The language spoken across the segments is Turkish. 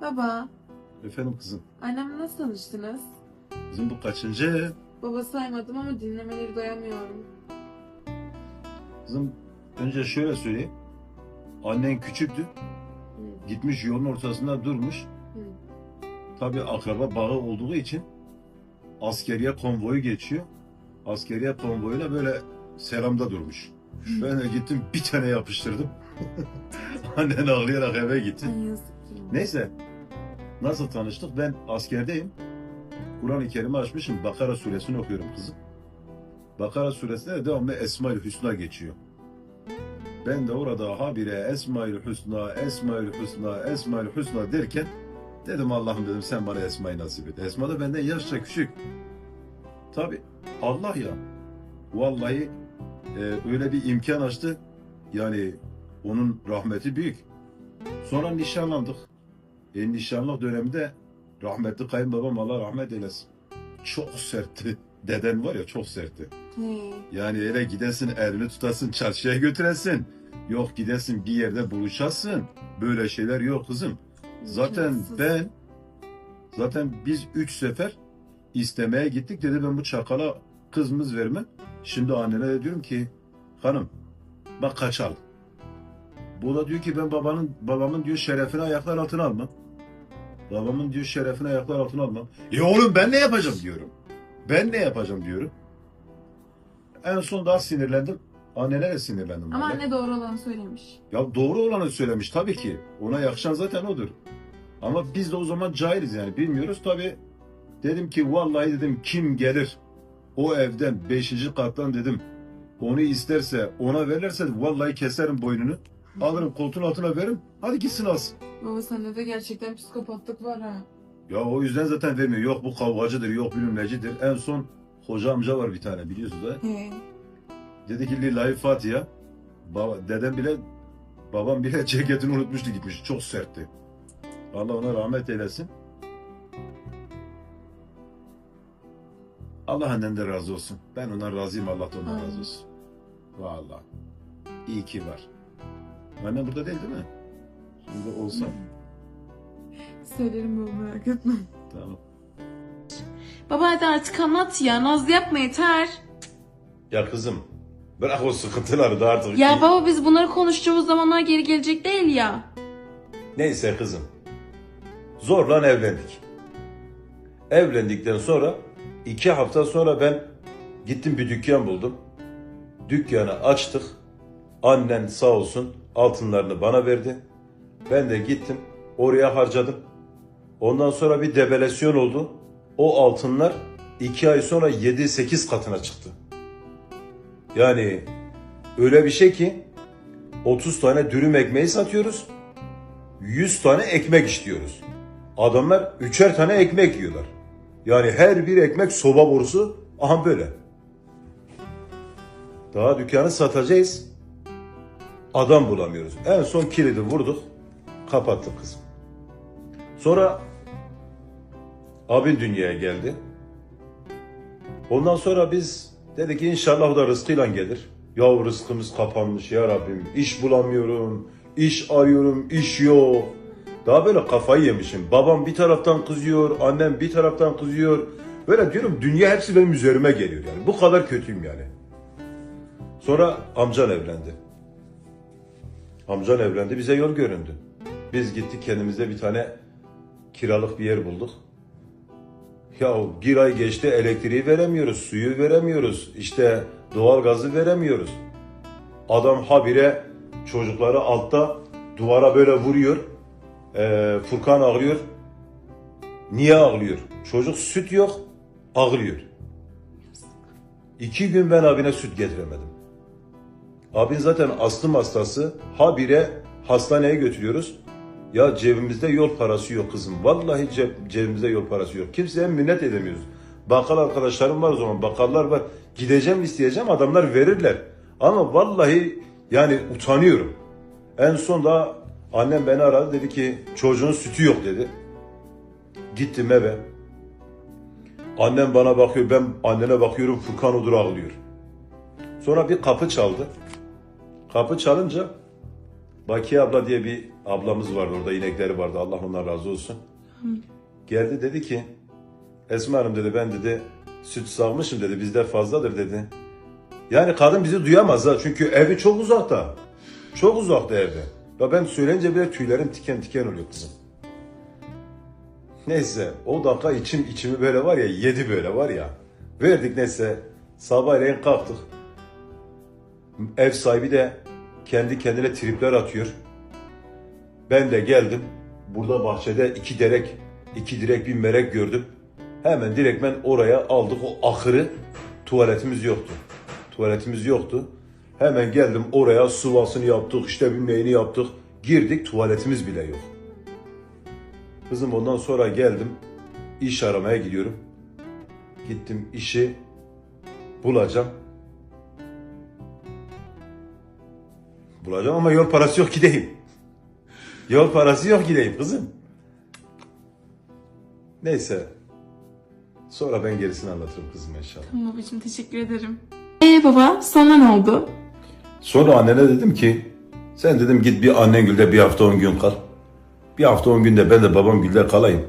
Baba, Efendim kızım. annemle nasıl tanıştınız? Kızım bu kaçıncı? Baba saymadım ama dinlemeleri doyamıyorum. Kızım önce şöyle söyleyeyim. Annen küçüktü. Hı, Gitmiş yolun ortasında durmuş. hı. Tabii akraba bağı olduğu için askeriye konvoyu geçiyor. Askeriye konvoyuna böyle selamda durmuş. Ben de gittim bir tane yapıştırdım. Annen ağlayarak eve gitti. Ay yazık ya. Neyse. Nasıl tanıştık? Ben askerdeyim. Kur'an-ı Kerim'i açmışım. Bakara suresini okuyorum kızım. Bakara suresinde de devamlı Esma-ül Hüsna geçiyor. Ben de orada habire Esma-ül Hüsna, Esma-ül Hüsna, Esma-ül Hüsna derken dedim Allah'ım dedim sen bana Esma'yı nasip et. Esma da benden yaşça küçük. Tabi Allah ya. Vallahi e, öyle bir imkan açtı. Yani onun rahmeti büyük. Sonra nişanlandık. E, nişanlık döneminde rahmetli kayınbabam Allah rahmet eylesin. Çok sertti. Deden var ya çok sertti. He. Yani öyle gidesin elini tutasın çarşıya götüresin. Yok gidesin bir yerde buluşasın. Böyle şeyler yok kızım. Zaten İmkansız. ben zaten biz üç sefer istemeye gittik dedi ben bu çakala kızımız vermem. Şimdi annene de diyorum ki hanım bak kaçalım. Bu da diyor ki ben babanın babamın diyor şerefini ayaklar altına almam. Babamın diyor şerefini ayaklar altına almam. E oğlum ben ne yapacağım diyorum. Ben ne yapacağım diyorum. En son daha sinirlendim. Annene de sinirlendim. Ama anne doğru olanı söylemiş. Ya doğru olanı söylemiş tabii ki. Ona yakışan zaten odur. Ama biz de o zaman cahiliz yani bilmiyoruz tabii. Dedim ki vallahi dedim kim gelir o evden beşinci kattan dedim onu isterse ona verirlerse vallahi keserim boynunu. Alırım koltuğun altına veririm. Hadi gitsin alsın. Baba sende de gerçekten psikopatlık var ha. Ya o yüzden zaten vermiyor. Yok bu kavgacıdır, yok bilmem necidir. En son hoca amca var bir tane biliyorsunuz da. He. Dedi ki Lillahi Fatiha. Baba, dedem bile, babam bile ceketini unutmuştu gitmiş. Çok sertti. Allah ona rahmet eylesin. Allah annen de razı olsun. Ben ondan razıyım. Allah da ondan razı olsun. Vallahi. İyi ki var. Annem burada değil değil mi? Şimdi olsa. Söylerim baba merak etme. Tamam. Baba hadi artık anlat ya. Nazlı yapma yeter. Ya kızım. Bırak o sıkıntıları da artık. Ya baba biz bunları konuştuğumuz zamanlar geri gelecek değil ya. Neyse kızım. Zorla evlendik. Evlendikten sonra iki hafta sonra ben gittim bir dükkan buldum. Dükkanı açtık. Annen sağ olsun altınlarını bana verdi. Ben de gittim oraya harcadım. Ondan sonra bir devalüasyon oldu. O altınlar iki ay sonra 7-8 katına çıktı. Yani öyle bir şey ki 30 tane dürüm ekmeği satıyoruz. 100 tane ekmek istiyoruz. Adamlar üçer tane ekmek yiyorlar. Yani her bir ekmek soba borusu aha böyle. Daha dükkanı satacağız. Adam bulamıyoruz. En son kilidi vurduk. Kapattık kızım. Sonra abin dünyaya geldi. Ondan sonra biz dedik inşallah o da rızkıyla gelir. Ya rızkımız kapanmış ya Rabbim. İş bulamıyorum. iş arıyorum. iş yok. Daha böyle kafayı yemişim. Babam bir taraftan kızıyor. Annem bir taraftan kızıyor. Böyle diyorum dünya hepsi benim üzerime geliyor yani. Bu kadar kötüyüm yani. Sonra amcan evlendi. Amcan evlendi bize yol göründü. Biz gittik kendimize bir tane kiralık bir yer bulduk. Ya bir ay geçti elektriği veremiyoruz, suyu veremiyoruz, işte doğal gazı veremiyoruz. Adam habire çocukları altta duvara böyle vuruyor. Ee, Furkan ağlıyor. Niye ağlıyor? Çocuk süt yok, ağlıyor. İki gün ben abine süt getiremedim. Abin zaten astım hastası. Habire hastaneye götürüyoruz. Ya cebimizde yol parası yok kızım. Vallahi ceb- cebimizde yol parası yok. Kimseye minnet edemiyoruz. Bakkal arkadaşlarım var o zaman. Bakkallar var. Gideceğim isteyeceğim adamlar verirler. Ama vallahi yani utanıyorum. En son da annem beni aradı dedi ki çocuğun sütü yok dedi. Gittim eve. Annem bana bakıyor ben annene bakıyorum Furkan odur ağlıyor. Sonra bir kapı çaldı. Kapı çalınca Bakiye abla diye bir ablamız vardı orada inekleri vardı Allah ondan razı olsun. Geldi dedi ki Esma Hanım dedi ben dedi süt sağmışım dedi bizde fazladır dedi. Yani kadın bizi duyamaz ha çünkü evi çok uzakta. Çok uzakta evde. Ya ben söyleyince bile tüylerim tiken tiken oluyor kızım. Neyse o dakika içim içimi böyle var ya yedi böyle var ya. Verdik neyse sabahleyin kalktık. Ev sahibi de kendi kendine tripler atıyor. Ben de geldim. Burada bahçede iki derek, iki direk bir merek gördüm. Hemen direktmen oraya aldık o ahırı. Tuvaletimiz yoktu. Tuvaletimiz yoktu. Hemen geldim oraya sıvasını yaptık, işte bilmeyini yaptık. Girdik tuvaletimiz bile yok. Kızım ondan sonra geldim. iş aramaya gidiyorum. Gittim işi bulacağım. Bulacağım ama yol parası yok gideyim. Yol parası yok gideyim kızım. Neyse. Sonra ben gerisini anlatırım kızım inşallah. Tamam babacığım teşekkür ederim. Ee baba sonra ne oldu? Sonra annene dedim ki sen dedim git bir annen gülde bir hafta on gün kal. Bir hafta on günde ben de babam gülde kalayım.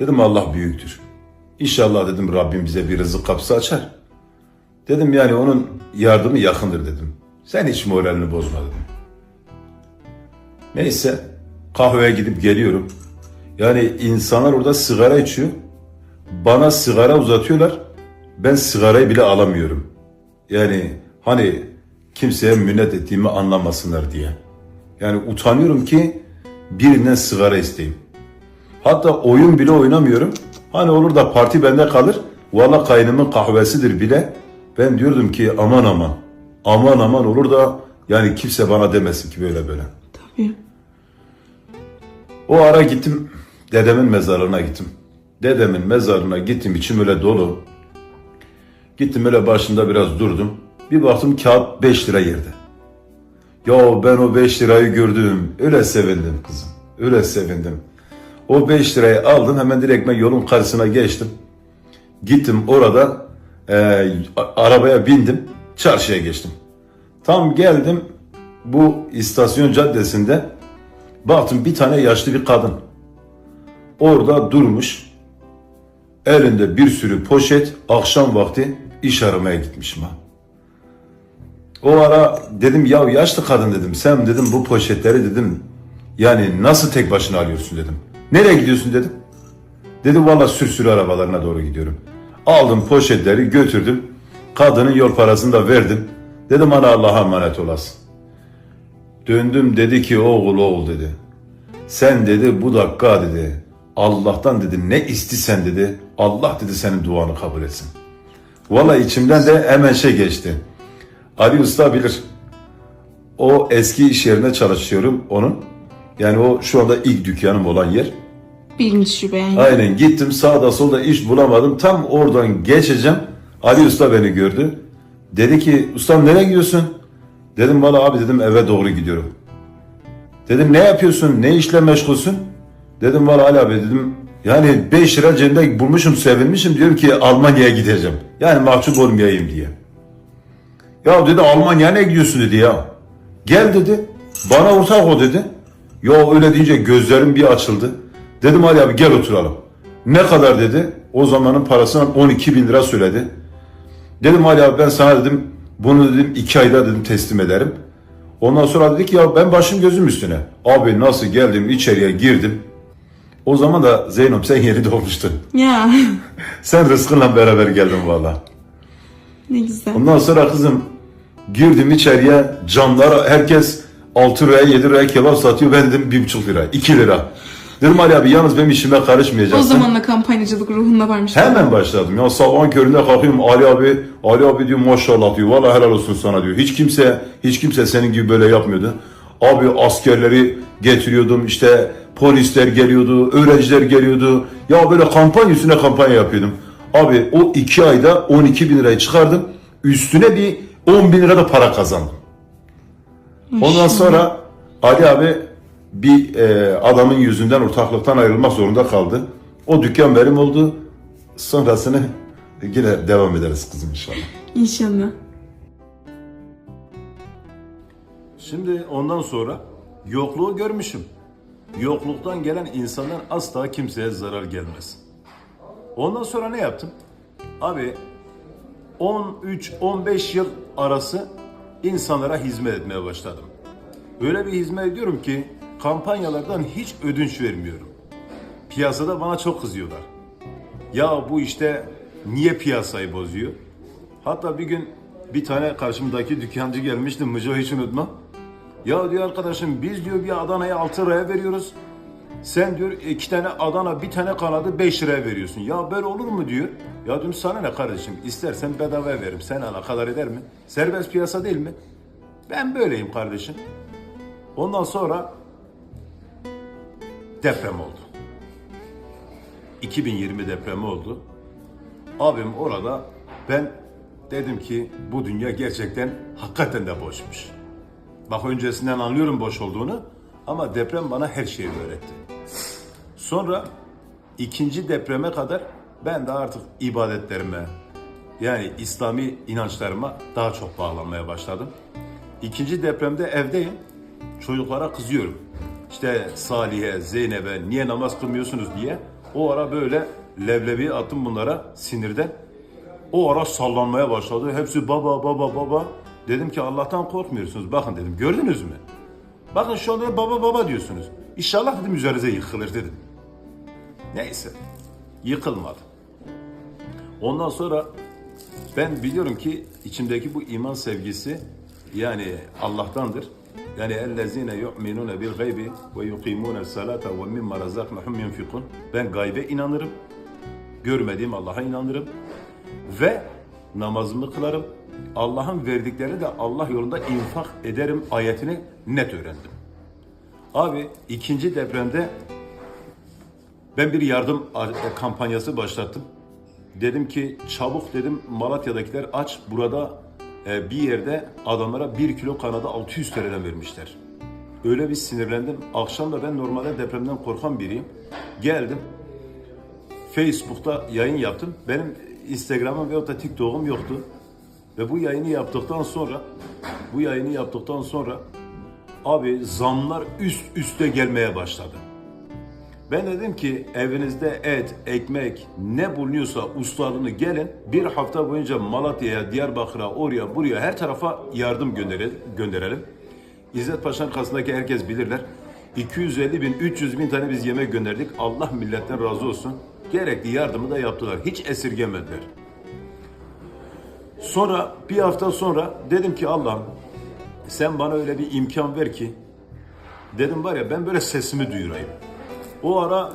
Dedim Allah büyüktür. İnşallah dedim Rabbim bize bir rızık kapısı açar. Dedim yani onun yardımı yakındır dedim. Sen hiç moralini bozma dedim. Neyse kahveye gidip geliyorum. Yani insanlar orada sigara içiyor. Bana sigara uzatıyorlar. Ben sigarayı bile alamıyorum. Yani hani kimseye minnet ettiğimi anlamasınlar diye. Yani utanıyorum ki birinden sigara isteyeyim. Hatta oyun bile oynamıyorum. Hani olur da parti bende kalır. Valla kaynımın kahvesidir bile. Ben diyordum ki aman aman. Aman aman olur da yani kimse bana demesin ki böyle böyle. Tabii. O ara gittim dedemin mezarına gittim. Dedemin mezarına gittim içim öyle dolu. Gittim öyle başında biraz durdum. Bir baktım kağıt 5 lira yerde. Ya ben o 5 lirayı gördüm. Öyle sevindim kızım. Öyle sevindim. O 5 lirayı aldım hemen direkt ben yolun karşısına geçtim. Gittim orada e, arabaya bindim. Çarşıya geçtim. Tam geldim bu istasyon caddesinde baktım bir tane yaşlı bir kadın. Orada durmuş. Elinde bir sürü poşet akşam vakti iş aramaya gitmişim ha. O ara dedim ya yaşlı kadın dedim sen dedim bu poşetleri dedim yani nasıl tek başına alıyorsun dedim. Nereye gidiyorsun dedim. Dedi valla sürsülü arabalarına doğru gidiyorum. Aldım poşetleri götürdüm. Kadının yol parasını da verdim. Dedim ana Allah'a emanet olasın. Döndüm dedi ki oğul oğul dedi. Sen dedi bu dakika dedi Allah'tan dedi ne istisen dedi Allah dedi senin duanı kabul etsin. Valla içimden de hemen şey geçti. Ali Usta bilir. O eski iş yerinde çalışıyorum onun. Yani o şu anda ilk dükkanım olan yer. Birinci şube. Aynen gittim sağda solda iş bulamadım. Tam oradan geçeceğim. Ali Usta beni gördü. Dedi ki ustam nereye gidiyorsun? Dedim valla abi dedim eve doğru gidiyorum. Dedim ne yapıyorsun? Ne işle meşgulsün? Dedim valla Ali abi dedim yani 5 lira cebimde bulmuşum sevinmişim diyorum ki Almanya'ya gideceğim. Yani mahcup olmayayım diye. Ya dedi Almanya'ya ne gidiyorsun dedi ya. Gel dedi. Bana ortak o dedi. Ya öyle deyince gözlerim bir açıldı. Dedim Ali abi gel oturalım. Ne kadar dedi. O zamanın parasına 12 bin lira söyledi. Dedim Ali abi ben sana dedim bunu dedim iki ayda dedim teslim ederim. Ondan sonra dedi ki ya ben başım gözüm üstüne. Abi nasıl geldim içeriye girdim. O zaman da Zeynep sen yeni doğmuştun. Ya Sen rızkınla beraber geldin valla. ne güzel. Ondan sonra kızım girdim içeriye camlara herkes 6 liraya 7 liraya kebap satıyor. Ben dedim 1,5 lira 2 lira. Dedim Ali abi yalnız benim işime O karışmayacaksın. zaman da kampanyacılık ruhunda varmış. Hemen başladım. Ya sabahın köründe kalkıyorum Ali abi, Ali abi diyor maşallah diyor. Vallahi helal olsun sana diyor. Hiç kimse, hiç kimse senin gibi böyle yapmıyordu. Abi askerleri getiriyordum işte polisler geliyordu, öğrenciler geliyordu. Ya böyle kampanya üstüne kampanya yapıyordum. Abi o iki ayda 12 bin lirayı çıkardım. Üstüne bir 10 bin lira da para kazandım. Ondan sonra Ali abi bir e, adamın yüzünden ortaklıktan ayrılmak zorunda kaldı. O dükkan benim oldu. Sonrasını yine devam ederiz kızım inşallah. İnşallah. Şimdi ondan sonra yokluğu görmüşüm. yokluktan gelen insandan asla kimseye zarar gelmez. Ondan sonra ne yaptım? Abi 13-15 yıl arası insanlara hizmet etmeye başladım. Öyle bir hizmet ediyorum ki kampanyalardan hiç ödünç vermiyorum. Piyasada bana çok kızıyorlar. Ya bu işte niye piyasayı bozuyor? Hatta bir gün bir tane karşımdaki dükkancı gelmişti Müco hiç unutmam. Ya diyor arkadaşım biz diyor bir Adana'ya 6 liraya veriyoruz. Sen diyor iki tane Adana bir tane kanadı 5 liraya veriyorsun. Ya böyle olur mu diyor. Ya diyorum sana ne kardeşim istersen bedavaya veririm. Sen alakadar eder mi? Serbest piyasa değil mi? Ben böyleyim kardeşim. Ondan sonra deprem oldu. 2020 depremi oldu. Abim orada ben dedim ki bu dünya gerçekten hakikaten de boşmuş. Bak öncesinden anlıyorum boş olduğunu ama deprem bana her şeyi öğretti. Sonra ikinci depreme kadar ben de artık ibadetlerime yani İslami inançlarıma daha çok bağlanmaya başladım. İkinci depremde evdeyim. Çocuklara kızıyorum. İşte Salih'e, Zeynep'e niye namaz kılmıyorsunuz diye. O ara böyle leblebi attım bunlara sinirden. O ara sallanmaya başladı. Hepsi baba baba baba. Dedim ki Allah'tan korkmuyorsunuz. Bakın dedim gördünüz mü? Bakın şu anda baba baba diyorsunuz. İnşallah dedim üzerinize yıkılır dedim. Neyse. Yıkılmadı. Ondan sonra ben biliyorum ki içimdeki bu iman sevgisi yani Allah'tandır. Yani ellezine yu'minune bil gaybi ve yuqimune salata ve mimma razaknahum yunfikun. Ben gaybe inanırım. Görmediğim Allah'a inanırım. Ve namazımı kılarım. Allah'ın verdiklerini de Allah yolunda infak ederim ayetini net öğrendim. Abi ikinci depremde ben bir yardım kampanyası başlattım. Dedim ki çabuk dedim Malatya'dakiler aç burada e, bir yerde adamlara bir kilo kanada 600 TL'den vermişler. Öyle bir sinirlendim. Akşam da ben normalde depremden korkan biriyim. Geldim. Facebook'ta yayın yaptım. Benim Instagram'ım veyahut da TikTok'um yoktu. Ve bu yayını yaptıktan sonra bu yayını yaptıktan sonra abi zamlar üst üste gelmeye başladı. Ben dedim ki evinizde et, ekmek ne bulunuyorsa ustalığını gelin bir hafta boyunca Malatya'ya, Diyarbakır'a, oraya, buraya her tarafa yardım gönderelim. İzzet Paşa'nın kasındaki herkes bilirler. 250 bin, 300 bin tane biz yemek gönderdik. Allah milletten razı olsun. Gerekli yardımı da yaptılar. Hiç esirgemediler. Sonra bir hafta sonra dedim ki Allah'ım sen bana öyle bir imkan ver ki dedim var ya ben böyle sesimi duyurayım. O ara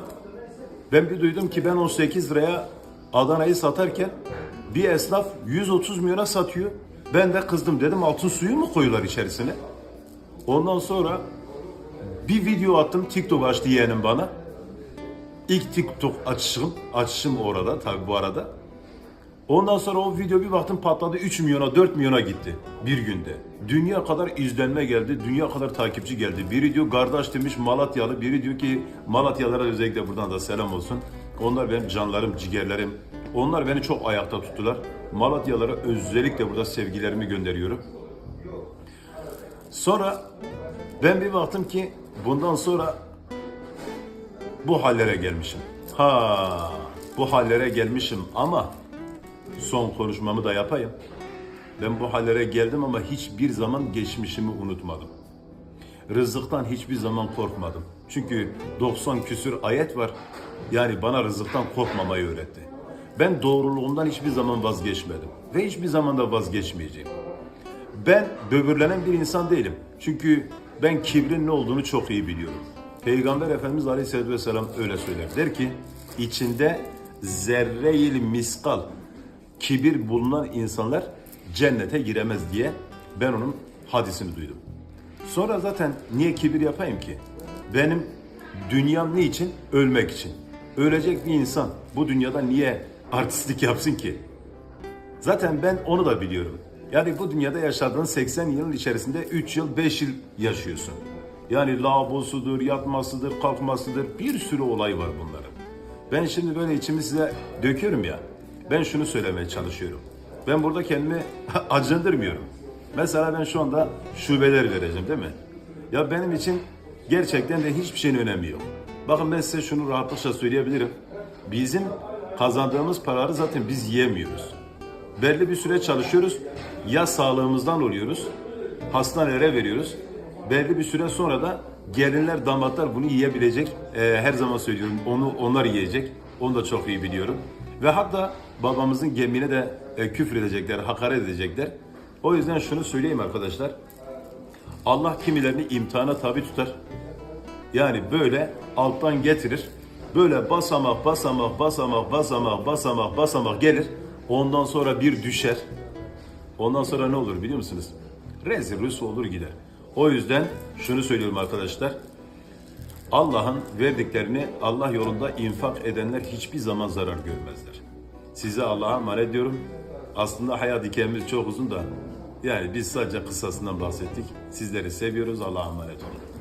ben bir duydum ki ben 18 liraya Adana'yı satarken bir esnaf 130 milyona satıyor. Ben de kızdım dedim altın suyu mu koyuyorlar içerisine? Ondan sonra bir video attım TikTok açtı yeğenim bana. İlk TikTok açışım, açışım orada tabi bu arada. Ondan sonra o video bir baktım patladı 3 milyona 4 milyona gitti bir günde. Dünya kadar izlenme geldi, dünya kadar takipçi geldi. Biri diyor kardeş demiş Malatyalı, biri diyor ki Malatyalara özellikle buradan da selam olsun. Onlar benim canlarım, ciğerlerim. Onlar beni çok ayakta tuttular. Malatyalara özellikle burada sevgilerimi gönderiyorum. Sonra ben bir baktım ki bundan sonra bu hallere gelmişim. Ha, bu hallere gelmişim ama son konuşmamı da yapayım. Ben bu hallere geldim ama hiçbir zaman geçmişimi unutmadım. Rızıktan hiçbir zaman korkmadım. Çünkü 90 küsür ayet var. Yani bana rızıktan korkmamayı öğretti. Ben doğruluğumdan hiçbir zaman vazgeçmedim. Ve hiçbir zaman da vazgeçmeyeceğim. Ben böbürlenen bir insan değilim. Çünkü ben kibrin ne olduğunu çok iyi biliyorum. Peygamber Efendimiz Aleyhisselatü Vesselam öyle söyler. Der ki, içinde zerreyil miskal kibir bulunan insanlar cennete giremez diye ben onun hadisini duydum. Sonra zaten niye kibir yapayım ki? Benim dünyam ne için? Ölmek için. Ölecek bir insan bu dünyada niye artistlik yapsın ki? Zaten ben onu da biliyorum. Yani bu dünyada yaşadığın 80 yılın içerisinde 3 yıl 5 yıl yaşıyorsun. Yani lavabosudur, yatmasıdır, kalkmasıdır bir sürü olay var bunların. Ben şimdi böyle içimi size döküyorum ya. Ben şunu söylemeye çalışıyorum. Ben burada kendimi acındırmıyorum. Mesela ben şu anda şubeler vereceğim değil mi? Ya benim için gerçekten de hiçbir şeyin önemi yok. Bakın ben size şunu rahatlıkla söyleyebilirim. Bizim kazandığımız paraları zaten biz yiyemiyoruz. Belli bir süre çalışıyoruz. Ya sağlığımızdan oluyoruz, hastanelere veriyoruz. Belli bir süre sonra da gelinler, damatlar bunu yiyebilecek. Ee, her zaman söylüyorum onu onlar yiyecek. Onu da çok iyi biliyorum. Ve hatta babamızın gemine de e, küfür edecekler, hakaret edecekler. O yüzden şunu söyleyeyim arkadaşlar. Allah kimilerini imtihana tabi tutar. Yani böyle alttan getirir. Böyle basamak basamak basamak basamak basamak basamak gelir. Ondan sonra bir düşer. Ondan sonra ne olur biliyor musunuz? Rezil rüs olur gider. O yüzden şunu söylüyorum arkadaşlar. Allah'ın verdiklerini Allah yolunda infak edenler hiçbir zaman zarar görmezler. Size Allah'a emanet ediyorum. Aslında hayat hikayemiz çok uzun da yani biz sadece kısasından bahsettik. Sizleri seviyoruz. Allah'a emanet olun.